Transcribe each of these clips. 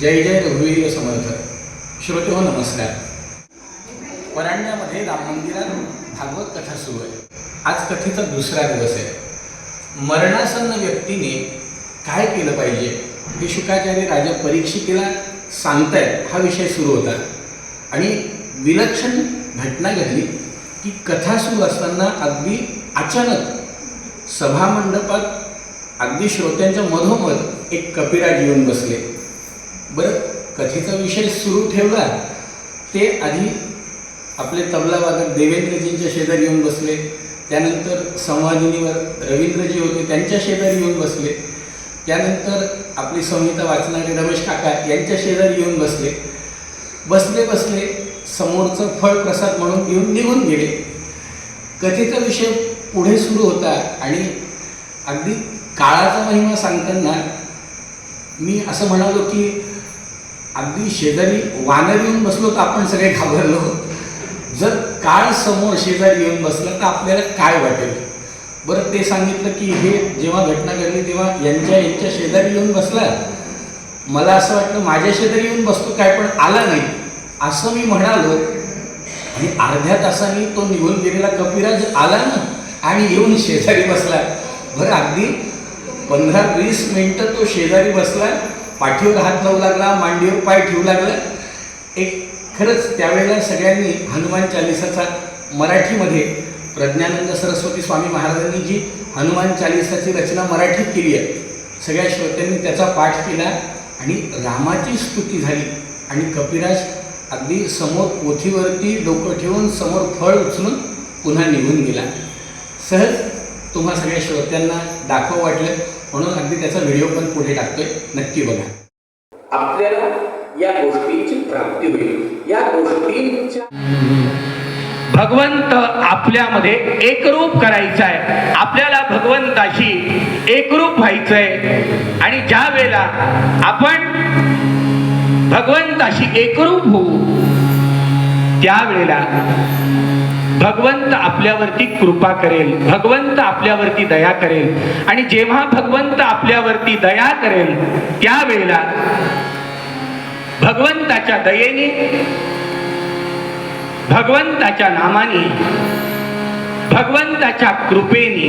जय जय रघुवीर समर्थ श्रोते हो नमस्कार. वराण्यामध्ये राम मंदिरात भागवत कथा सुरू आहे. आज कथेचा दुसरा दिवस आहे. मरणासन्न व्यक्तीने काय केलं पाहिजे? हे शुकाचार्य राजा परीक्षिकेला सांगतायत. हा विषय सुरू होता. आणि विलक्षण घटना घडली की कथा सुरू असताना अगदी अचानक सभामंडपात अगदी श्रोत्यांच्या मधोमध एक कपिराज येऊन बसले. बरं कथेचा विषय सुरू ठेवला ते आधी आपले तबलावादक देवेंद्रजींच्या शेजारी येऊन बसले. त्यानंतर संवादिनीवर रवींद्रजी होते त्यांच्या शेजारी येऊन बसले. त्यानंतर आपली संहिता वाचणारे रमेश काका यांच्या शेजारी येऊन बसले. बसले बसले समोरचं फळ प्रसाद म्हणून येऊन निघून गेले. कथेचा विषय पुढे सुरू होता आणि अगदी काळाचा महिमा सांगताना मी असं म्हणालो की अगदी शेजारी वानर येऊन बसलो तर आपण सगळे घाबरलो. जर काळ समोर शेजारी येऊन बसला तर आपल्याला काय वाटेल? बरं ते सांगितलं की हे जेव्हा घटना घडली तेव्हा यांच्या यांच्या शेजारी येऊन बसला. मला असं वाटलं माझ्या शेजारी येऊन बसतो काय पण आला नाही. असं मी म्हणालो. आणि अर्ध्या तासाने तो निघून गेलेला कपिराज आला ना आणि येऊन शेजारी बसला. बरं अगदी पंधरा वीस मिनटं तो शेजारी बसला. पाठीवर हात लावू लागला मांडीवर पाय ठेवू लागला. एक खरंच त्यावेळेला सगळ्यांनी हनुमान चालिसाचा मराठीमध्ये प्रज्ञानंद सरस्वती स्वामी महाराजांनी जी हनुमान चालिसाची रचना मराठीत केली आहे सगळ्या श्रोत्यांनी त्याचा पाठ केला आणि रामाची स्तुती झाली. आणि कपिराज अगदी समोर पोथीवरती डोकं ठेवून समोर फळ उचलून पुन्हा निघून गेला. सहज तुम्हा सगळ्या श्रोत्यांना दाखव वाटलं. म्हणून अगदी त्याचा व्हिडिओ पण पुढे टाकतोय. नक्की बघा. आपल्याला या गोष्टीची प्राप्ती होईल. या गोष्टींच्या भगवंत आपल्यामध्ये एकरूप करायचं आहे आपल्याला भगवंताशी एकरूप व्हायचंय. आणि ज्या वेळेला आपण भगवंताशी एकरूप होऊ त्यावेळेला भगवंत आपल्यावरती कृपा करेल भगवंत आपल्यावरती दया करेल आणि जेव्हा भगवंत आपल्यावरती दया करेल त्यावेळेला भगवंताच्या दयेने भगवंताच्या नामाने भगवंताच्या कृपेने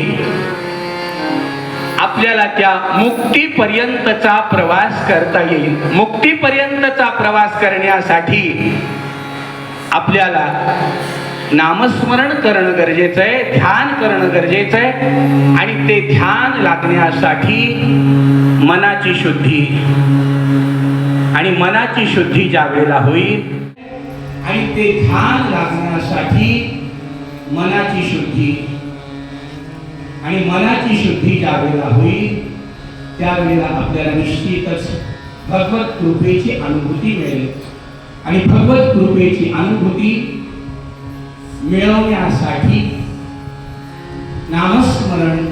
आपल्याला त्या मुक्तीपर्यंतचा प्रवास करता येईल. मुक्तीपर्यंतचा प्रवास करण्यासाठी आपल्याला नामस्मरण करणं गरजेचं आहे ध्यान करणं गरजेचं आहे. आणि ते ध्यान लागण्यासाठी मनाची शुद्धी. आणि मनाची शुद्धी ज्या वेळेला होईल आणि ते ध्यान लागण्यासाठी मनाची शुद्धी. आणि मनाची शुद्धी ज्या वेळेला होईल त्यावेळेला आपल्याला निश्चितच भगवत कृपेची अनुभूती मिळेल. आणि भगवत कृपेची अनुभूती मिळवण्यासाठी नामस्मरण